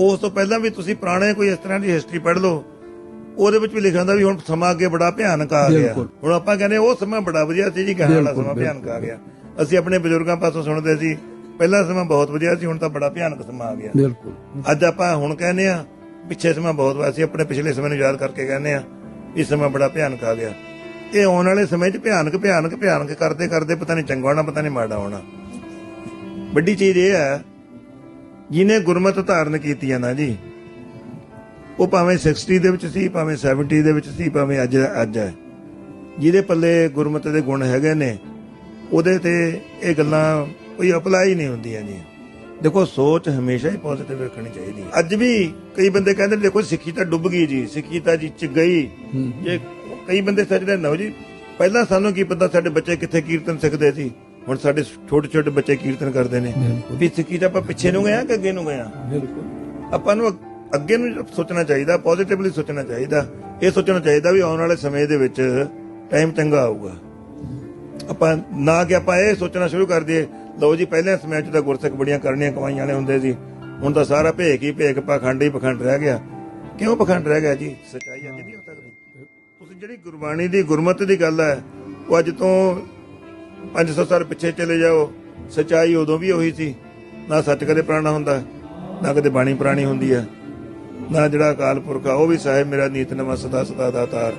ਉਸ ਤੋਂ ਪਹਿਲਾਂ ਵੀ ਤੁਸੀਂ ਪੁਰਾਣੇ ਕੋਈ ਇਸ ਤਰ੍ਹਾਂ ਦੀ ਹਿਸਟਰੀ ਪੜ੍ਹ ਲਓ ਉਹਦੇ ਵਿੱਚ ਵੀ ਲਿਖਿਆ ਹੁੰਦਾ ਵੀ ਹੁਣ ਸਮਾਂ ਅੱਗੇ ਬੜਾ ਭਿਆਨਕ ਆ ਗਿਆ। ਹੁਣ ਆਪਾਂ ਕਹਿੰਦੇ ਉਹ ਸਮਾਂ ਬੜਾ ਵਧੀਆ ਸੀ ਜੀ ਕਹਿਣ ਵਾਲਾ ਸਮਾਂ ਭਿਆਨਕ ਆ ਗਿਆ। ਅਸੀਂ ਆਪਣੇ ਬਜ਼ੁਰਗਾਂ ਪਾਸੋਂ ਸੁਣਦੇ ਸੀ ਪਹਿਲਾ ਸਮਾਂ ਬਹੁਤ ਵਧੀਆ ਸੀ ਹੁਣ ਤਾਂ ਬੜਾ ਭਿਆਨਕ ਸਮਾਂ ਆ ਗਿਆ। ਬਿਲਕੁਲ। ਅੱਜ ਆਪਾਂ ਹੁਣ ਕਹਿੰਦੇ ਆ ਪਿੱਛੇ ਸਮਾਂ ਬਹੁਤ ਵਾ ਅਸੀਂ ਆਪਣੇ ਪਿਛਲੇ ਸਮੇਂ ਨੂੰ ਯਾਦ ਕਰਕੇ ਕਹਿੰਦੇ ਆ ਇਹ ਸਮਾਂ ਬੜਾ ਭਿਆਨਕ ਆ ਗਿਆ। ਇਹ ਆਉਣ ਵਾਲੇ ਸਮੇਂ 'ਚ ਭਿਆਨਕ ਭਿਆਨਕ ਭਿਆਨਕ ਕਰਦੇ ਕਰਦੇ ਪਤਾ ਨਹੀਂ ਚੰਗਾ ਹੋਣਾ ਪਤਾ ਨਹੀਂ ਮਾੜਾ ਹੋਣਾ। ਵੱਡੀ ਚੀਜ਼ ਇਹ ਹੈ ਜਿਹਨੇ ਗੁਰਮਤ ਧਾਰਨ ਕੀਤੀ ਆ ਨਾ ਜੀ ਉਹ ਭਾਵੇਂ 60 ਦੇ ਵਿੱਚ ਸੀ ਭਾਵੇਂ 70 ਦੇ ਵਿੱਚ ਸੀ ਭਾਵੇਂ ਅੱਜ ਅੱਜ ਹੈ। ਜਿਹਦੇ ਪੱਲੇ ਗੁਰਮਤ ਦੇ ਗੁਣ ਹੈਗੇ ਨੇ ਉਹਦੇ ਤੇ ਇਹ ਗੱਲਾਂ ਕੋਈ ਅਪਲਾਈ ਨਹੀਂ ਹੁੰਦੀਆਂ ਜੀ। ਦੇਖੋ ਸੋਚ ਹਮੇਸ਼ਾ ਹੀ ਪੋਜ਼ਿਟਿਵ ਰੱਖਣੀ ਚਾਹੀਦੀ ਹੈ। ਅੱਜ ਵੀ ਕਈ ਬੰਦੇ ਕਹਿੰਦੇ ਦੇਖੋ ਸਿੱਖੀ ਤਾਂ ਡੁੱਬ ਗਈ ਜੀ ਸਿੱਖੀ ਤਾਂ ਜੀ ਚ ਗਈ। ਹੂੰ। ਜੇ ਕਈ ਬੰਦੇ ਸੱਚਦੇ ਨਾ ਜੀ ਪਹਿਲਾਂ ਸਾਨੂੰ ਕੀ ਪਤਾ ਸਾਡੇ ਬੱਚੇ ਕਿੱਥੇ ਕੀਰਤਨ ਸਿੱਖਦੇ ਸੀ? ਹੁਣ ਸਾਡੇ ਛੋਟੇ ਛੋਟੇ ਬੱਚੇ ਕੀਰਤਨ ਕਰਦੇ ਨੇ। ਵੀ ਸਿੱਖੀ ਤਾਂ ਆਪਾਂ ਪਿੱਛੇ ਨੂੰ ਗਏ ਆ ਕਿ ਅੱਗੇ ਨੂੰ ਗਏ ਆ ਬਿਲਕੁਲ। ਆਪਾਂ ਨੂੰ ਅੱਗ- ਨੂੰ ਸੋਚਣਾ ਚਾਹੀਦਾ ਪੋਜ਼ਿਟਿਵਲੀ ਸੋਚਣਾ ਚਾਹੀਦਾ। ਇਹ ਸੋਚਣਾ ਚਾਹੀਦਾ ਵੀ ਆਉਣ ਵਾਲੇ ਸਮੇਂ ਦੇ ਵਿੱਚ ਟਾਈਮ ਚੰਗਾ ਆਊਗਾ। ਆਪਾਂ ਨਾ ਕਿ ਆਪਾਂ ਇਹ ਸੋਚਣਾ ਸ਼ੁਰੂ ਕਰ ਦਈਏ ਲਓ ਜੀ ਪਹਿਲੇ ਸਮੇਂ 'ਚ ਤਾਂ ਗੁਰਸਿੱਖ ਬੜੀਆਂ ਕਰਨੀਆਂ ਕਮਾਈਆਂ ਵਾਲੇ ਹੁੰਦੇ ਸੀ। ਹੁਣ ਤਾਂ ਸਾਰਾ ਭੇਖ ਹੀ ਭੇਖ ਪਖੰਡ ਹੀ ਪਖੰਡ ਰਹਿ ਗਿਆ। ਕਿਉਂ ਪਖੰਡ ਰਹਿ ਗਿਆ ਜੀ? ਸੱਚਾਈ ਅੱਜ ਨਹੀਂ ਹੋ ਸਕਦੀ। ਤੁਸੀਂ ਜਿਹੜੀ ਗੁਰਬਾਣੀ ਦੀ ਗੁਰਮਤਿ ਦੀ ਗੱਲ ਹੈ ਉਹ ਅੱਜ ਤੋਂ 500 ਸਾਲ ਪਿੱਛੇ ਚਲੇ ਜਾਓ, ਸਚਾਈ ਉਦੋਂ ਵੀ ਉਹੀ ਸੀ। ਨਾ ਸੱਚ ਕਦੇ ਪੁਰਾਣਾ ਹੁੰਦਾ, ਨਾ ਕਦੇ ਬਾਣੀ ਪੁਰਾਣੀ ਹੁੰਦੀ ਹੈ ਨਾ ਜਿਹੜਾ ਅਕਾਲ ਪੁਰਖ ਆ, ਉਹ ਵੀ ਸਾਹਿਬ ਮੇਰਾ ਨੀਤ ਨਮਾ ਸਦਾ ਸਦਾ ਦਾਤਾਰ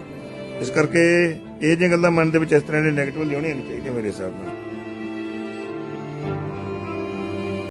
ਇਸ ਕਰਕੇ ਇਹ ਜਿਹੜੀਆਂ ਗੱਲਾਂ ਮਨ ਦੇ ਵਿੱਚ ਇਸ ਤਰ੍ਹਾਂ ਦੇ ਨੈਗੇਟਿਵ ਲਿਆਉਣੀਆਂ ਨਹੀਂ ਚਾਹੀਦੀਆਂ ਮੇਰੇ ਹਿਸਾਬ ਨਾਲ।